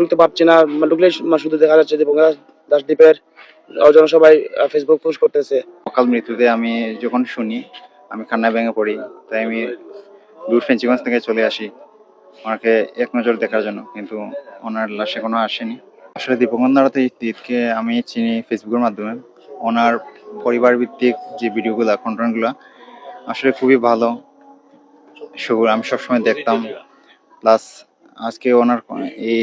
ঢুকতে পারছি না মানে ঢুকলে শুধু দেখা যাচ্ছে যে বঙ্গা দাস দ্বীপের জনসভায় ফেসবুক পোস্ট করতেছে। অকাল মৃত্যুতে আমি যখন শুনি, আমি কান্নায় ভেঙে পড়ি, তাই আমি দূর ফেঞ্চিগঞ্জ থেকে চলে আসি। ওনাকে এক নজর দেখার জন্য, কিন্তু ওনার লাশ এখনও আসেনি। আসলে দীপকন্দারত ঈদকে আমি চিনি ফেসবুকের মাধ্যমে। ওনার পরিবার ভিত্তিক যে ভিডিওগুলো কন্টেন্টগুলো আসলে খুবই ভালো। সেগুলো আমি সবসময় দেখতাম। প্লাস আজকে ওনার এই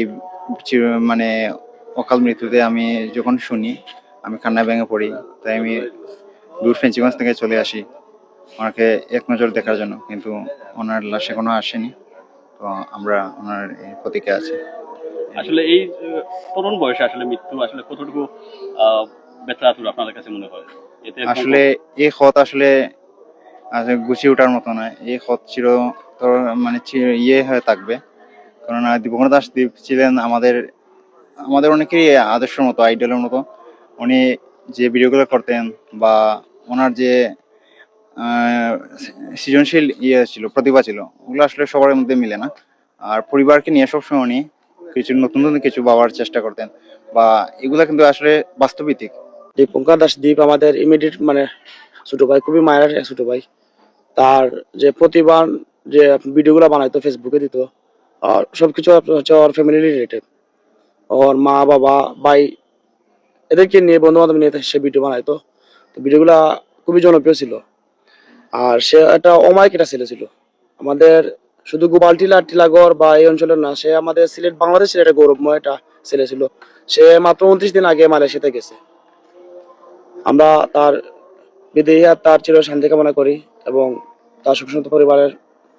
মানে অকাল মৃত্যুতে আমি যখন শুনি আমি কান্নায় ভেঙে পড়ি। তাই আমি দূর ফেঞ্চিগঞ্জ থেকে চলে আসি। ওনাকে এক নজর দেখার জন্য কিন্তু ওনার লাশ এখনও আসেনি। তো আমরা ওনার প্রতীকে আছি। আসলে এই তরুণ বয়সে আসলে মৃত্যু আসলে কতটুকু আহ, বেচাতুর আপনাদের কাছে মনে হয়? আসলে এই ক্ষত আসলে গুছিয়ে ওঠার মতো নয়। এই ক্ষত চির মানে ইয়ে হয়ে থাকবে। কারণ দীপঙ্কর দাস দীপ ছিলেন আমাদের আমাদের অনেকেরই আদর্শের মতো, আইডলের মতো। উনি যে ভিডিওগুলো করতেন বা ওনার যে সৃজনশীল ইয়ে ছিল, প্রতিভা ছিল, ওগুলো আসলে সবার মধ্যে মিলে না। আর পরিবারকে নিয়ে সবসময় উনি কিছু নতুন নতুন কিছু পাওয়ার চেষ্টা করতেন বা এগুলো কিন্তু আসলে বাস্তবিক দীপঙ্কর দাস দ্বীপ আমাদের ইমিডিয়েট মানে ছোট ভাই, খুবই মায়ের ছোট ভাই। তার যে প্রতিভা যে ভিডিওগুলো বানাইতো ফেসবুকে দিত আর সবকিছু হচ্ছে ওর ফ্যামিলি রিলেটেড ওর মা, বাবা, ভাই, এদেরকে নিয়ে বন্ধু বান্ধব নিয়ে সে ভিডিও বানাইতো তো। ভিডিওগুলা খুবই জনপ্রিয় ছিল। আর সে একটা অমায়িক একটা ছেলে ছিল। আমাদের শুধু গোপাল টিলা, টিলাগড় বা এই অঞ্চলের না, সে আমাদের সিলেট, বাংলাদেশের একটা গৌরবময় একটা ছেলে ছিল। সে মাত্র উনত্রিশ দিন আগে মালয়েশিয়াতে গেছে। আমরা তার বিদেহী আর তার চির শান্তি কামনা করি এবং তার সুখসন্ত পরিবারের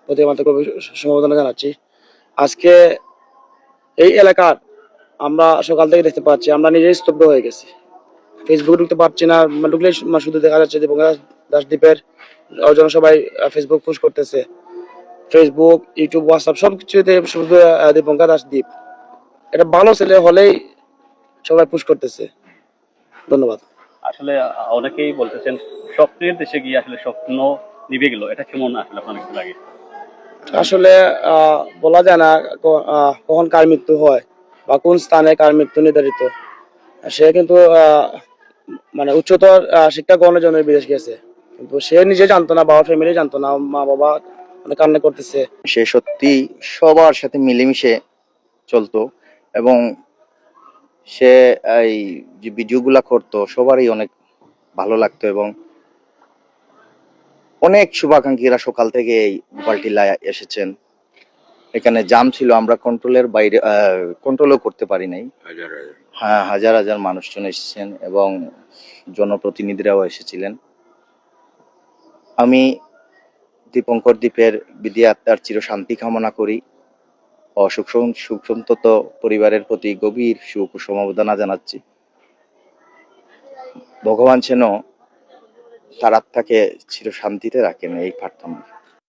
প্রতি আমাদের সমবেদনা জানাচ্ছি। আজকে এই এলাকার আমরা সকাল থেকে দেখতে পাচ্ছি আমরা নিজেই স্তব্ধ হয়ে গেছি। ফেসবুকে ঢুকতে পারছি না মানে ঢুকলে শুধু দেখা যাচ্ছে যে বঙ্গা দাস দ্বীপের জনসভায় ফেসবুক পোস্ট করতেছে। ফেসবুক ইউটিউব হোয়াটসঅ্যাপ সব কিছুতে শুধু আহ, দীপঙ্কর দাস দ্বীপ এটা ভালো ছেলে হলেই সবাই পুশ করতেছে। ধন্যবাদ। আসলে অনেকেই বলতেছেন স্বপ্নের দেশে গিয়ে আসলে স্বপ্ন নিভে গেল। এটা কেমন আসলে আপনার লাগে? আসলে বলা যায় না কখন কার মৃত্যু হয় বা কোন স্থানে কার মৃত্যু নির্ধারিত। সে কিন্তু মানে উচ্চতর শিক্ষা গ্রহণের জন্য বিদেশ গেছে। কিন্তু সে নিজে জানতো না, বাবা ফ্যামিলি জানতো না, মা বাবা অনেক কান্না করতেছে। সে সত্যি সবার সাথে মিলেমিশে চলতো এবং সে এই যে ভিডিওগুলা করতো, সবারই অনেক ভালো লাগতো এবং অনেক শুভাকাঙ্ক্ষীরা সকাল থেকে এই গোপালটিলায় এসেছেন। এখানে জাম ছিল আমরা কন্ট্রোলের বাইরে কন্ট্রোলও করতে পারি নাই। হ্যাঁ হাজার হাজার মানুষজন এসেছেন এবং জনপ্রতিনিধিরাও এসেছিলেন। আমি দীপঙ্কর দ্বীপের বিধি আত্মার চির শান্তি কামনা করি। ও সুখ সুখ সন্তত পরিবারের প্রতি গভীর সুখ সমবেদনা জানাচ্ছি। ভগবান যেন তার আত্মাকে চির শান্তিতে রাখেন এই প্রার্থনা।